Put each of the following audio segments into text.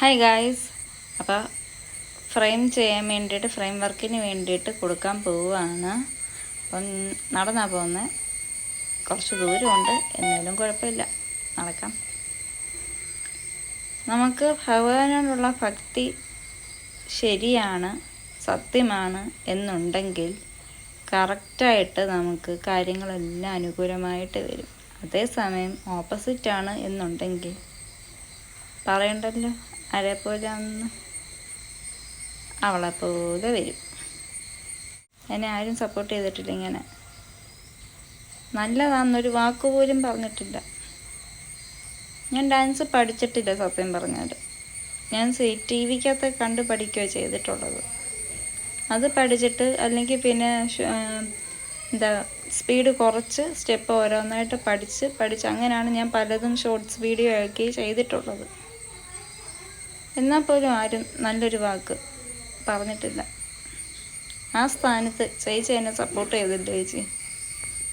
Hi guys അപ്പോൾ frame ചെയ്യാൻ വേണ്ടിയിട്ട് ഫ്രെയിം വർക്കിന് വേണ്ടിയിട്ട് കൊടുക്കാൻ പോവുകയാണ്. അപ്പം നടന്നാ പോകുന്നത് കുറച്ച് ദൂരമുണ്ട്. എന്നാലും കുഴപ്പമില്ല. നടക്കാം. നമുക്ക് ഭഗവാനോടുള്ള ഭക്തി ശരിയാണ് സത്യമാണ് എന്നുണ്ടെങ്കിൽ കറക്റ്റായിട്ട് നമുക്ക് കാര്യങ്ങളെല്ലാം അനുകൂലമായിട്ട് വരും. അതേസമയം ഓപ്പോസിറ്റാണ് എന്നുണ്ടെങ്കിൽ പറയണ്ടല്ലോ. ആരെപ്പോലെ അന്ന് അവളെ പോലെ വരും. എന്നെ ആരും സപ്പോർട്ട് ചെയ്തിട്ടില്ല ഇങ്ങനെ. നല്ലതാണെന്നൊരു വാക്ക് പോലും പറഞ്ഞിട്ടില്ല. ഞാൻ ഡാൻസ് പഠിച്ചിട്ടില്ല സത്യം പറഞ്ഞാൽ ഞാൻ ടി വിക്കകത്ത് കണ്ട് പഠിക്കുകയോ ചെയ്തിട്ടുള്ളത്. അത് പഠിച്ചിട്ട് അല്ലെങ്കിൽ പിന്നെ എന്താ സ്പീഡ് കുറച്ച് സ്റ്റെപ്പ് ഓരോന്നായിട്ട് പഠിച്ച് പഠിച്ച് അങ്ങനെയാണ് ഞാൻ പലതും ഷോർട്സ് വീഡിയോ ആക്കി ചെയ്തിട്ടുള്ളത്. എന്നാൽ പോലും ആരും നല്ലൊരു വാക്ക് പറഞ്ഞിട്ടില്ല. ആ സ്ഥാനത്ത് ചേച്ചി എന്നെ സപ്പോർട്ട് ചെയ്തിട്ടുണ്ട് ചേച്ചി.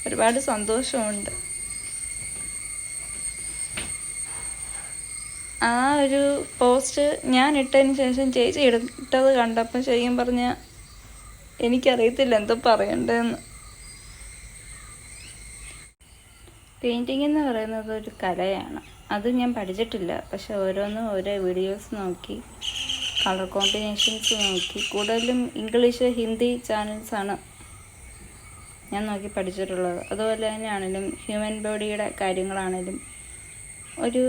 ഒരുപാട് സന്തോഷമുണ്ട്. ആ ഒരു പോസ്റ്റ് ഞാൻ ഇട്ടതിന് ശേഷം ചേച്ചി ഇട്ടത് കണ്ടപ്പോൾ ശരിക്കും പറഞ്ഞ എനിക്കറിയത്തില്ല എന്തോ പറയണ്ടതെന്ന് പെയിന്റിങ് എന്ന് പറയുന്നത് ഒരു കലയാണ്. അത് ഞാൻ പഠിച്ചിട്ടില്ല. പക്ഷെ ഓരോന്നും ഓരോ വീഡിയോസ് നോക്കി കളർ കോമ്പിനേഷൻസ് നോക്കി. കൂടുതലും ഇംഗ്ലീഷ് ഹിന്ദി ചാനൽസാണ് ഞാൻ നോക്കി പഠിച്ചിട്ടുള്ളത്. അതുപോലെ തന്നെയാണെങ്കിലും ഹ്യൂമൻ ബോഡിയുടെ കാര്യങ്ങളാണെങ്കിലും ഒരു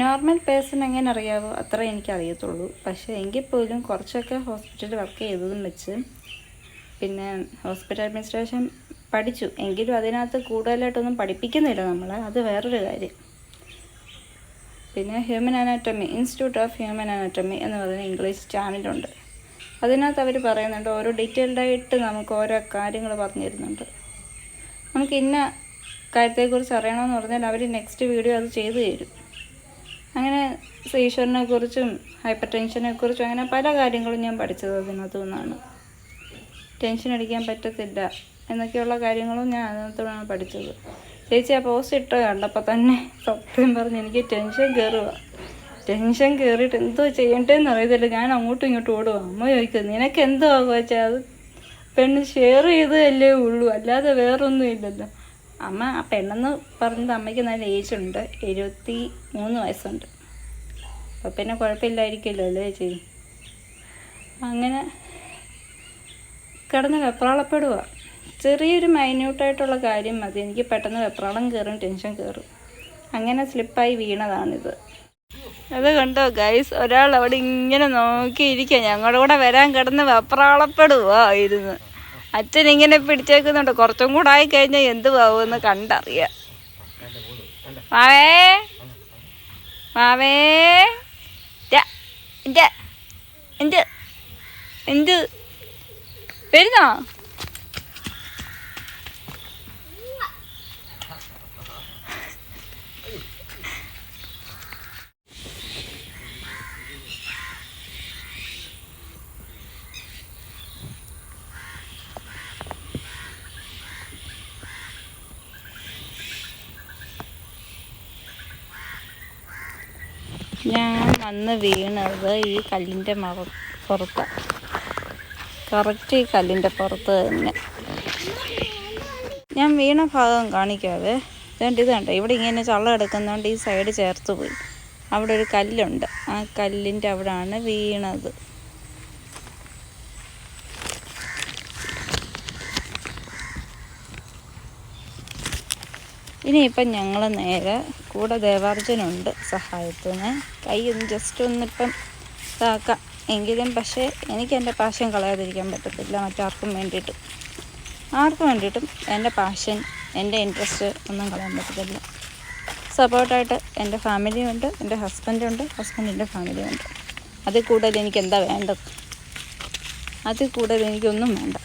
നോർമൽ പേഴ്സൺ എങ്ങനെ അറിയാവോ അത്ര എനിക്ക് അറിയത്തുള്ളൂ. പക്ഷേ എങ്കിൽ പോലും കുറച്ചൊക്കെ ഹോസ്പിറ്റലിൽ വർക്ക് ചെയ്തതും വെച്ച് പിന്നെ ഹോസ്പിറ്റൽ അഡ്മിനിസ്ട്രേഷൻ പഠിച്ചു. എങ്കിലും അതിനകത്ത് കൂടുതലായിട്ടൊന്നും പഠിപ്പിക്കുന്നില്ല നമ്മൾ അത് വേറൊരു കാര്യം. പിന്നെ human anatomy institute of human anatomy എന്ന് പറയുന്ന ഇംഗ്ലീഷ് ചാനലുണ്ട് അതിനകത്ത് അവർ പറയുന്നുണ്ട് ഓരോ ഡീറ്റെയിൽഡായിട്ട് നമുക്ക് ഓരോ കാര്യങ്ങൾ പറഞ്ഞു തരുന്നുണ്ട് നമുക്ക് ഇന്ന കാര്യത്തെക്കുറിച്ച് അറിയണമെന്ന് പറഞ്ഞാൽ അവർ നെക്സ്റ്റ് വീഡിയോ അത് ചെയ്തു തരും. അങ്ങനെ സീഷറിനെ കുറിച്ചും ഹൈപ്പർ ടെൻഷനെ കുറിച്ചും അങ്ങനെ പല കാര്യങ്ങളും ഞാൻ പഠിച്ചത് അതിനകത്തു നിന്നാണ്. ടെൻഷൻ അടിക്കാൻ പറ്റത്തില്ല. എന്നൊക്കെയുള്ള കാര്യങ്ങളും ഞാൻ അതിനകത്തോടാണ് പഠിച്ചത്. ചേച്ചി ആ പോസ്റ്റ് ഇട്ട് കണ്ടപ്പോൾ തന്നെ സത്യം പറഞ്ഞ് എനിക്ക് ടെൻഷൻ കയറുക ടെൻഷൻ കയറിയിട്ട് എന്തോ ചെയ്യണ്ടേന്ന് അറിയത്തില്ല. ഞാൻ അങ്ങോട്ടും ഇങ്ങോട്ടും ഓടുക അമ്മ ചോദിക്കും നിനക്ക് എന്തോ വെച്ചാൽ അത് പെണ്ണ് ഷെയർ ചെയ്തതല്ലേ ഉള്ളൂ. അല്ലാതെ വേറൊന്നും ഇല്ലല്ലോ. അമ്മ ആ പെണ്ണെന്ന് പറഞ്ഞത് അമ്മയ്ക്ക് നല്ല ഏജ് ഉണ്ട്. എഴുപത്തി മൂന്ന് വയസ്സുണ്ട്. അപ്പം പിന്നെ കുഴപ്പമില്ലായിരിക്കുമല്ലോ അല്ലേ ചേച്ചി? അങ്ങനെ കിടന്ന് വെപ്രാളപ്പെടുക ചെറിയൊരു മൈന്യൂട്ടായിട്ടുള്ള കാര്യം മതി. എനിക്ക് പെട്ടെന്ന് വെപ്രാളം കയറും ടെൻഷൻ കയറും അങ്ങനെ സ്ലിപ്പായി വീണതാണിത്. അത് കണ്ടോ ഗൈസ് ഒരാൾ അവിടെ ഇങ്ങനെ നോക്കിയിരിക്കുക ഞങ്ങളുടെ കൂടെ വരാൻ കിടന്ന് വെപ്രാളപ്പെടുവോ ഇരുന്ന് അച്ഛൻ ഇങ്ങനെ പിടിച്ചേക്കുന്നുണ്ട്. കുറച്ചും കൂടെ ആയി കഴിഞ്ഞാൽ എന്ത് ആവുമെന്ന് കണ്ടറിയാം. മാവേ? മാവേ? എന്ത് എന്ത്? വരുന്നോ? ഞാൻ വന്ന് വീണത് ഈ കല്ലിന്റെ മറ പുറത്ത്. കറക്റ്റ് ഈ കല്ലിന്റെ പുറത്ത് തന്നെ. ഞാൻ വീണ ഭാഗം കാണിക്കാവേ. ഇതുകൊണ്ട് ഇത് കണ്ടോ ഇവിടെ ഇങ്ങനെ ചള്ള എടുക്കുന്നതുകൊണ്ട് ഈ സൈഡ് ചേർത്ത് പോയി. അവിടെ ഒരു കല്ലുണ്ട്. ആ കല്ലിന്റെ അവിടെയാണ് വീണത്. ഇനിയിപ്പം ഞങ്ങൾ നേരെ കൂടെ ദേവാർജനുണ്ട് സഹായത്തിന്. കൈ ഒന്ന് ജസ്റ്റ് ഒന്നിപ്പം ഇതാക്കാം. എങ്കിലും പക്ഷേ എനിക്ക് എന്റെ പാഷൻ കളയാതിരിക്കാൻ പറ്റത്തില്ല. മറ്റാർക്കും വേണ്ടിയിട്ട്. ആർക്കും വേണ്ടിയിട്ടും എന്റെ പാഷൻ എന്റെ ഇൻട്രസ്റ്റ് ഒന്നും കളയാൻ പറ്റത്തില്ല. സപ്പോർട്ടായിട്ട് എന്റെ ഫാമിലിയുണ്ട് എന്റെ ഹസ്ബൻഡുണ്ട് ഹസ്ബൻഡിന്റെ ഫാമിലിയുണ്ട് അതിൽ കൂടുതൽ എനിക്ക് എന്താ വേണ്ടത്? അതിൽ കൂടുതൽ എനിക്കൊന്നും വേണ്ട.